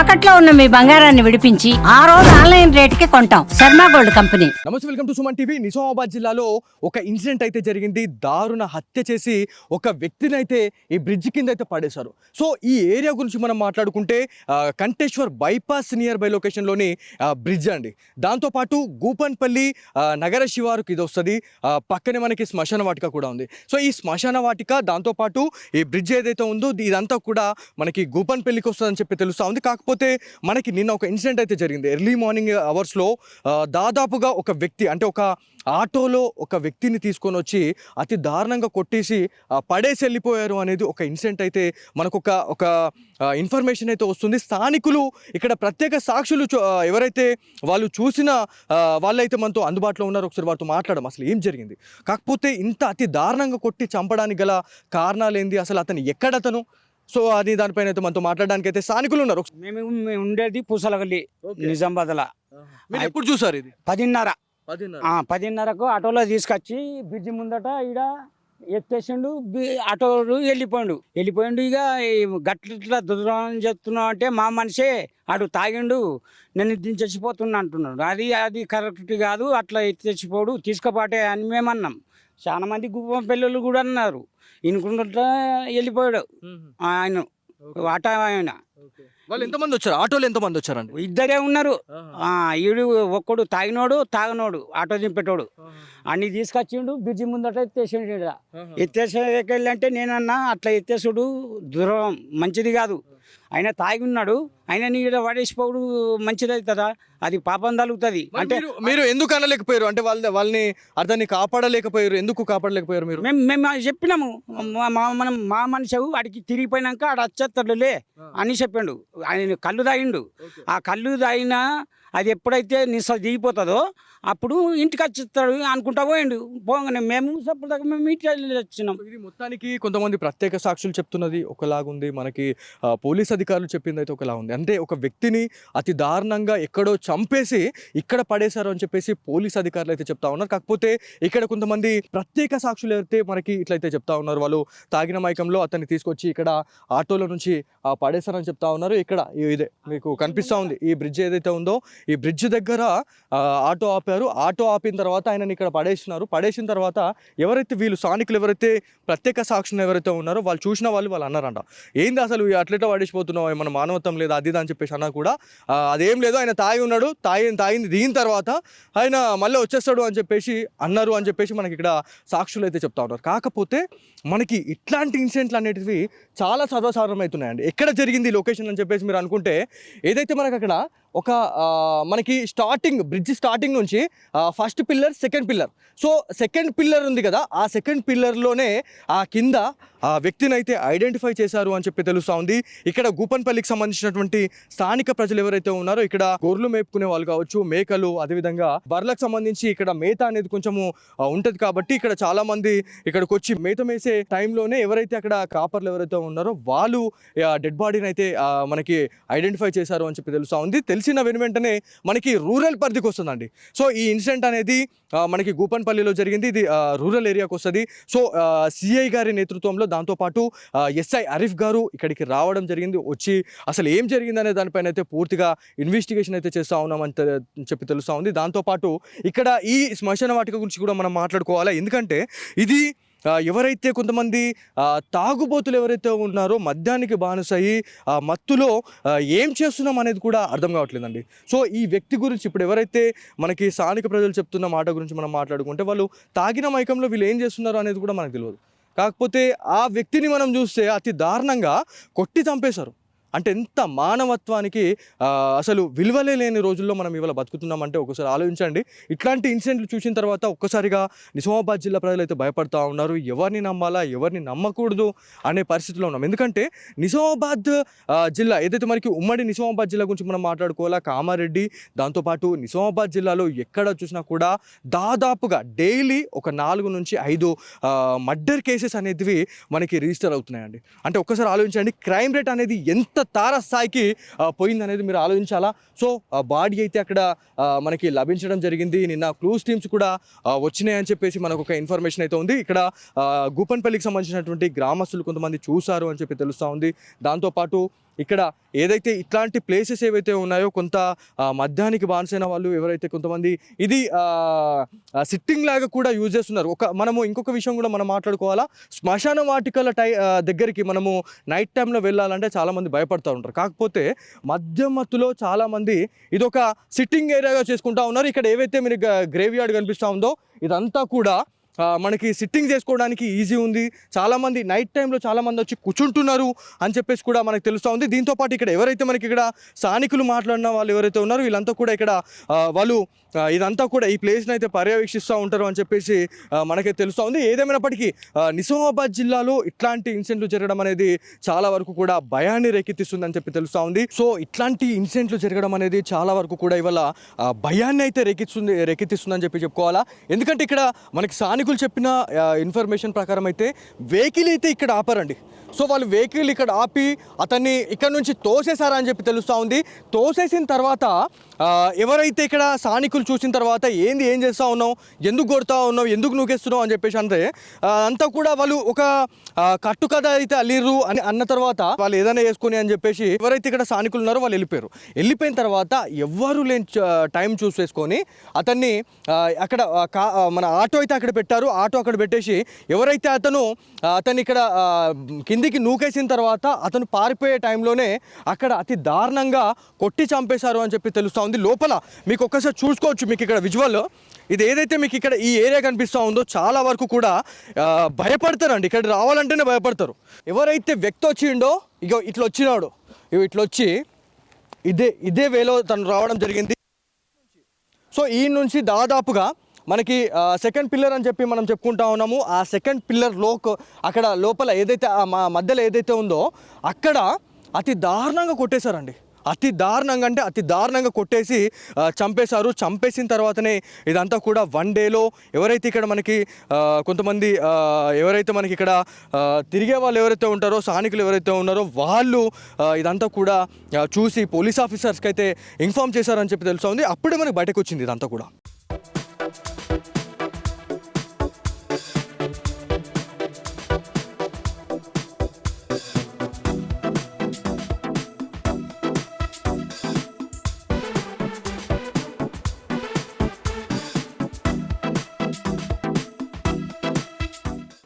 తాకట్లో ఉన్న మీ బంగారాన్ని విడిపించి ఆ రోజు ఆన్లైన్ రేటుకి కొంటాం. Sharma gold company. Namaste welcome to Suman TV. Nizamabad జిల్లాలో ఒక ఇన్సిడెంట్ అయితే జరిగింది. దారుణ హత్య చేసి ఒక వ్యక్తిని అయితే ఈ బ్రిడ్జ్ కింద అయితే పడేశారు. సో ఈ ఏరియా గురించి మనం మాట్లాడుకుంటే కంటేశ్వర్ బైపాస్ నియర్ బై లొకేషన్లోని బ్రిడ్జ్ అండి. దాంతోపాటు గూపన్పల్లి నగర శివారుకి ఇది వస్తుంది. పక్కనే మనకి శ్మశాన వాటిక కూడా ఉంది. సో ఈ శ్మశాన వాటిక దాంతోపాటు ఈ బ్రిడ్జ్ ఏదైతే ఉందో ఇదంతా కూడా మనకి గూపన్పల్లికి వస్తుందని చెప్పి తెలుస్తూ ఉంది. కాకపోతే కాకపోతే మనకి నిన్న ఒక ఇన్సిడెంట్ అయితే జరిగింది. ఎర్లీ మార్నింగ్ అవర్స్లో దాదాపుగా ఒక వ్యక్తి అంటే ఒక ఆటోలో ఒక వ్యక్తిని తీసుకొని వచ్చి అతి దారుణంగా కొట్టేసి పడేసి వెళ్ళిపోయారు అనేది ఒక ఇన్సిడెంట్ అయితే మనకు ఒక ఒక ఇన్ఫర్మేషన్ అయితే వస్తుంది. స్థానికులు ఇక్కడ ప్రత్యేక సాక్షులు ఎవరైతే వాళ్ళు చూసిన వాళ్ళైతే మనతో అందుబాటులో ఉన్నారు ఒకసారి వారితో మాట్లాడడం అసలు ఏం జరిగింది? కాకపోతే ఇంత అతి దారుణంగా కొట్టి చంపడానికి గల కారణాలు ఏంది అసలు అతను ఎక్కడతను? సో అది దానిపైన అయితే మనతో మాట్లాడడానికి అయితే స్థానికులు ఉన్నారు. మేము మేము ఉండేది పూసలగల్లి నిజామాబాద్లో. మీరు ఎప్పుడు చూసారు ఇది? పదిన్నర. ఆ, పదిన్నరకు ఆటోలో తీసుకొచ్చి బ్రిడ్జి ముందట ఈడ ఎత్తేసిండు బి- ఆటో వెళ్ళిపోయిండు. వెళ్ళిపోయిండు ఇక ఈ గట్ల దుర్దం చెప్తున్నావు అంటే మా మనిషే ఆడు తాగిండు నేను దించేసిపోతున్నా అంటున్నాడు. అది అది కరెక్ట్ కాదు అట్లా ఎత్తేసిపోడు తీసుకుపాటే అని మేమన్నాం చాలా మంది గుప్పం పిల్లలు కూడా అన్నారు. ఇనుకుంటా వెళ్ళిపోయాడు. ఆయన ఆటో ఆయన. వాళ్ళు ఎంతమంది వచ్చారు? ఆటోలో ఎంతమంది వచ్చారండి? ఇద్దరే ఉన్నారు. ఆ, ఈడు ఒక్కడు తాగినోడు తాగనోడు ఆటో దింపేటోడు. అన్ని తీసుకొచ్చిండు బ్రిడ్జి ముందట ఎత్తేసిండు ఎత్తేసేకెళ్ళి అంటే నేనన్నా అట్లా ఎత్తేసుడు దూరం మంచిది కాదు. ఆయన తాగి ఉన్నాడు. ఆయన నీడ పడేసిపోడు మంచిది అవుతుందా? అది పాపం తలుగుతుంది. అంటే మీరు ఎందుకు అనలేకపోయారు? అంటే వాళ్ళ వాళ్ళని అతన్ని కాపాడలేకపోయారు. ఎందుకు కాపాడలేకపోయారు మీరు? మేము మేము చెప్పినాము. మా- మనం మా మనిషి వాడికి తిరిగిపోయినాక ఆడ వచ్చేస్తాడులే అని చెప్పిండు. ఆయన కళ్ళు తాగిండు ఆ కళ్ళు తాగినా అది ఎప్పుడైతే నిస్స దిగిపోతుందో అప్పుడు ఇంటికి వచ్చేస్తాడు అనుకుంటా పోయిండు. పోగానే మేము దాకా మేము ఇంటికి వచ్చినాం ఇది మొత్తానికి కొంతమంది ప్రత్యేక సాక్షులు చెప్తున్నది ఒకలాగుంది. మనకి పోలీస్ అధికారులు చెప్పింది అయితే ఒకలా ఉంది అంటే ఒక వ్యక్తిని అతి దారుణంగా ఎక్కడో చంపేసి ఇక్కడ పడేశారు అని చెప్పేసి పోలీస్ అధికారులు అయితే చెప్తా ఉన్నారు. కాకపోతే ఇక్కడ కొంతమంది ప్రత్యేక సాక్షులు అయితే మనకి ఇట్లయితే చెప్తా ఉన్నారు. వాళ్ళు తాగిన మైకంలో అతన్ని తీసుకొచ్చి ఇక్కడ ఆటోలో నుంచి పడేశారని చెప్తా ఉన్నారు. ఇక్కడ ఇదే మీకు కనిపిస్తా ఉంది. ఈ బ్రిడ్జ్ ఏదైతే ఉందో ఈ బ్రిడ్జ్ దగ్గర ఆ, ఆటో ఆపారు. ఆటో ఆపిన తర్వాత ఆయనని ఇక్కడ పడేసినారు. పడేసిన తర్వాత ఎవరైతే వీళ్ళు స్థానికులు ఎవరైతే ప్రత్యేక సాక్షులు ఎవరైతే ఉన్నారో వాళ్ళు చూసిన వాళ్ళు వాళ్ళు అన్నారంట. ఏంది అసలు ఈ అట్లెట్లా పడేసిపోతున్నావు? ఏమన్నా మానవత్వం లేదా? అది ఇది అని చెప్పేసి అన్నా కూడా అదేం లేదు ఆయన తాగి ఉన్నాడు తాగి తాగింది దిగిన తర్వాత ఆయన మళ్ళీ వచ్చేస్తాడు అని చెప్పేసి అన్నారు అని చెప్పేసి మనకి ఇక్కడ సాక్షులు అయితే చెప్తా ఉన్నారు. కాకపోతే మనకి ఇట్లాంటి ఇన్సిడెంట్లు అనేటివి చాలా సర్వసాధారణం అవుతున్నాయండి ఎక్కడ జరిగింది లొకేషన్ అని చెప్పేసి మీరు అనుకుంటే ఏదైతే మనకు అక్కడ ఒక మనకి స్టార్టింగ్ బ్రిడ్జ్ స్టార్టింగ్ నుంచి first pillar second pillar so second pillar ఉంది కదా ఆ సెకండ్ పిల్లర్లోనే ఆ కింద ఆ వ్యక్తిని అయితే ఐడెంటిఫై చేశారు అని చెప్పి తెలుస్తూ ఉంది. ఇక్కడ గూపన్పల్లికి సంబంధించినటువంటి స్థానిక ప్రజలు ఎవరైతే ఉన్నారో ఇక్కడ గొర్రెలు మేపుకునే వాళ్ళు కావచ్చు మేకలు అదేవిధంగా బర్లకు సంబంధించి ఇక్కడ మేత అనేది కొంచెము ఉంటుంది కాబట్టి ఇక్కడ చాలా మంది ఇక్కడికి వచ్చి మేత మేసే టైంలోనే ఎవరైతే అక్కడ కాపర్లు ఎవరైతే ఉన్నారో వాళ్ళు డెడ్ బాడీని అయితే మనకి ఐడెంటిఫై చేశారు అని చెప్పి తెలుస్తూ ఉంది. తెలిసిన వెను వెంటనే మనకి రూరల్ పరిధికి వస్తుందండి. సో ఈ ఇన్సిడెంట్ అనేది మనకి గూపన్పల్లిలో జరిగింది. ఇది రూరల్ ఏరియాకి వస్తుంది. సో సిఐ గారి నేతృత్వంలో దాంతోపాటు ఎస్ఐ అరిఫ్ గారు ఇక్కడికి రావడం జరిగింది. వచ్చి అసలు ఏం జరిగింది అనే దానిపైన అయితే పూర్తిగా ఇన్వెస్టిగేషన్ అయితే చేస్తూ ఉన్నామని చెప్పి తెలుస్తూ ఉంది. దాంతోపాటు ఇక్కడ ఈ శ్మశాన వాటిక గురించి కూడా మనం మాట్లాడుకోవాలి? ఎందుకంటే ఇది ఎవరైతే కొంతమంది తాగుబోతులు ఎవరైతే ఉన్నారో మద్యానికి బానిసయి ఆ మత్తులో ఏం చేస్తున్నాం అనేది కూడా అర్థం కావట్లేదండి. సో ఈ వ్యక్తి గురించి ఇప్పుడు ఎవరైతే మనకి స్థానిక ప్రజలు చెప్తున్న మాట గురించి మనం మాట్లాడుకుంటే వాళ్ళు తాగిన మైకంలో వీళ్ళు ఏం చేస్తున్నారు అనేది కూడా మనకు తెలియదు కాకపోతే ఆ వ్యక్తిని మనం చూస్తే అతి దారుణంగా కొట్టి చంపేశారు. అంటే ఎంత మానవత్వానికి అసలు విలువలే లేని రోజుల్లో మనం ఇవాళ బతుకుతున్నామంటే ఒకసారి ఆలోచించండి. ఇట్లాంటి ఇన్సిడెంట్లు చూసిన తర్వాత ఒక్కసారిగా నిజామాబాద్ జిల్లా ప్రజలు అయితే భయపడతా ఉన్నారు. ఎవరిని నమ్మాలా ఎవరిని నమ్మకూడదు అనే పరిస్థితిలో ఉన్నాం. ఎందుకంటే నిజామాబాద్ జిల్లా ఏదైతే మనకి ఉమ్మడి నిజామాబాద్ జిల్లా గురించి మనం మాట్లాడుకోవాలా కామారెడ్డి దాంతోపాటు నిజామాబాద్ జిల్లాలో ఎక్కడ చూసినా కూడా దాదాపుగా డైలీ ఒక నాలుగు నుంచి ఐదు మర్డర్ కేసెస్ అనేటివి మనకి రిజిస్టర్ అవుతున్నాయండి. అంటే ఒక్కసారి ఆలోచించండి క్రైమ్ రేట్ అనేది ఎంత తారస్థాయికి పోయిందనేది మీరు ఆలోచించాలా? సో బాడీ అయితే అక్కడ మనకి లభించడం జరిగింది. నిన్న క్లూస్ టీమ్స్ కూడా వచ్చినాయని చెప్పేసి మనకు ఒక ఇన్ఫర్మేషన్ అయితే ఉంది. ఇక్కడ గూపన్పల్లికి సంబంధించినటువంటి గ్రామస్తులు కొంతమంది చూశారు అని చెప్పి తెలుస్తూ ఉంది. దాంతోపాటు ఇక్కడ ఏదైతే ఇట్లాంటి ప్లేసెస్ ఏవైతే ఉన్నాయో కొంత ఆ, మద్యానికి బానిసైన వాళ్ళు ఎవరైతే కొంతమంది ఇది సిట్టింగ్ లాగా కూడా యూజ్ చేస్తున్నారు. ఒక మనము ఇంకొక విషయం కూడా మనం మాట్లాడుకోవాలా. శ్మశాన వాటికల టై దగ్గరికి మనము నైట్ టైంలో వెళ్ళాలంటే చాలామంది భయపడుతూ ఉంటారు. కాకపోతే మధ్య మత్తులో చాలామంది ఇది ఒక సిట్టింగ్ ఏరియాగా చేసుకుంటా ఉన్నారు. ఇక్కడ ఏవైతే మీరు గ్రేవ్ యార్డ్ కనిపిస్తూ ఉందో ఇదంతా కూడా మనకి సిట్టింగ్ చేసుకోవడానికి ఈజీ ఉంది. చాలామంది నైట్ టైంలో చాలామంది వచ్చి కూర్చుంటున్నారు అని చెప్పేసి కూడా మనకు తెలుస్తూ ఉంది. దీంతో పాటు ఇక్కడ ఎవరైతే మనకి ఇక్కడ స్థానికులు మాట్లాడిన వాళ్ళు ఎవరైతే ఉన్నారో వీళ్ళంతా కూడా ఇక్కడ వాళ్ళు ఇదంతా కూడా ఈ ప్లేస్ని అయితే పర్యవేక్షిస్తూ ఉంటారు అని చెప్పేసి మనకి తెలుస్తూ ఉంది. ఏదేమైనప్పటికీ నిజామాబాద్ జిల్లాలో ఇట్లాంటి ఇన్సిడెంట్లు జరగడం అనేది చాలా వరకు కూడా భయాన్ని రేకెత్తిస్తుందని చెప్పి తెలుస్తూ ఉంది. సో ఇట్లాంటి ఇన్సిడెంట్లు జరగడం అనేది చాలా వరకు కూడా ఇవాళ భయాన్ని అయితే రేకెత్తిస్తుంది రేకెత్తిస్తుందని చెప్పి చెప్పుకోవాలా? ఎందుకంటే ఇక్కడ మనకి స్థానికులు చెప్పిన ఇన్ఫర్మేషన్ ప్రకారం అయితే వెహికల్ అయితే ఇక్కడ ఆపరండి. సో వాళ్ళు వెహికల్ ఇక్కడ ఆపి అతన్ని ఇక్కడ నుంచి తోసేశారా అని చెప్పి తెలుస్తూ ఉంది. తోసేసిన తర్వాత ఎవరైతే ఇక్కడ స్థానికులు చూసిన తర్వాత ఏంది ఏం చేస్తూ ఉన్నావు ఎందుకు కొడతా ఉన్నావు ఎందుకు నూకేస్తున్నావు అని చెప్పేసి అంటే అంతా కూడా వాళ్ళు ఒక కట్టు కథ అయితే అల్లిర్రు అని అన్న తర్వాత వాళ్ళు ఏదైనా వేసుకొని అని చెప్పేసి ఎవరైతే ఇక్కడ స్థానికులు ఉన్నారో వాళ్ళు వెళ్ళిపోయారు. వెళ్ళిపోయిన తర్వాత ఎవ్వరు లేని టైం చూసేసుకొని అతన్ని అక్కడ మన ఆటో అయితే అక్కడ పెట్టారు ఆటో అక్కడ పెట్టేసి ఎవరైతే అతను అతను ఇక్కడ కిందికి నూకేసిన తర్వాత అతను పారిపోయే టైంలోనే అక్కడ అతి దారుణంగా కొట్టి చంపేశారు అని చెప్పి తెలుస్తూ ఉంది. లోపల మీకు ఒక్కసారి చూసుకోవచ్చు మీకు ఇక్కడ విజువల్. ఇది ఏదైతే మీకు ఇక్కడ ఈ ఏరియా కనిపిస్తూ ఉందో చాలా వరకు కూడా భయపడతారండి. ఇక్కడ రావాలంటేనే భయపడతారు. ఎవరైతే వ్యక్తి వచ్చిండో ఇగో ఇట్లా వచ్చినాడు. ఇగో ఇట్లా వచ్చి ఇదే ఇదే వేలో తను రావడం జరిగింది. సో ఈ నుంచి దాదాపుగా మనకి సెకండ్ పిల్లర్ అని చెప్పి మనం చెప్పుకుంటా ఉన్నాము. ఆ సెకండ్ పిల్లర్లో అక్కడ లోపల ఏదైతే మా మధ్యలో ఏదైతే ఉందో అక్కడ అతి దారుణంగా కొట్టేశారండి. అతి దారుణంగా అంటే అతి దారుణంగా కొట్టేసి చంపేశారు. చంపేసిన తర్వాతనే ఇదంతా కూడా వన్ డేలో ఎవరైతే ఇక్కడ మనకి కొంతమంది ఎవరైతే మనకి ఇక్కడ తిరిగే వాళ్ళు ఎవరైతే ఉంటారో స్థానికులు ఎవరైతే ఉన్నారో వాళ్ళు ఇదంతా కూడా చూసి పోలీస్ ఆఫీసర్స్కి అయితే ఇన్ఫామ్ చేశారని చెప్పి తెలుస్తుంది. అప్పుడే మనకి బయటకు వచ్చింది ఇదంతా కూడా.